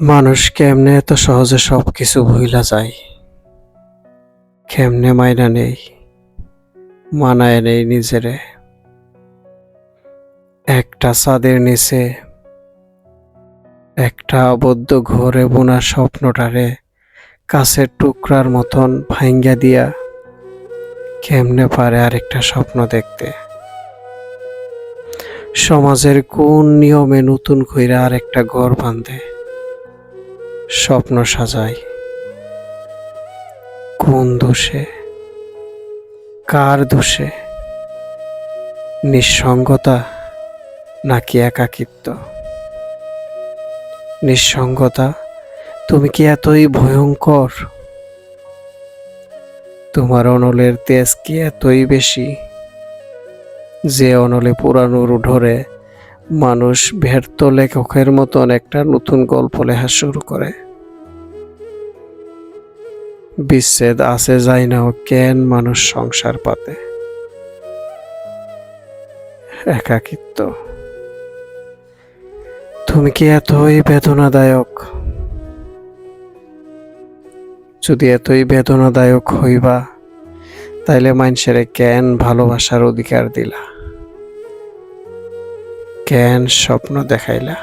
মানুষ কেমনে এত সহজে সব কিছু ভুইলা যায়? কেমনে মাইনা নেই, মানায় নেই নিজেরে? একটা ছাদের নিচে, একটা আবদ্ধ ঘরে বোনা স্বপ্নটারে কাছের টুকরার মতন ভাঙ্গা দিয়া কেমনে পারে আরেকটা স্বপ্ন দেখতে? সমাজের কোন নিয়মে নতুন কইরা আরেকটা ঘর বাঁধে? স্বপ্ন সাজায়। কোন দোষে? কার দোষে? নিঃসঙ্গতা নাকি একাকিত্ব? নিঃসঙ্গতা, তুমি কি এতই ভয়ঙ্কর? তোমার অনলের তেজ কি এতই বেশি? যে অনলে পুরানোর উঠোরে মানুষ ব্যর্থ লেখকের মতন একটা নতুন গল্প লেখা শুরু করে। বিচ্ছেদ আছে যাই না কেন মানুষ সংসার পাতে? একাকিত্ব। তুমি কি এতই বেদনাদায়ক? যদি এতই বেদনাদায়ক হইবা, তাইলে মানুষের কেন ভালোবাসার অধিকার দিলা? কেন স্বপ্ন দেখাইলা?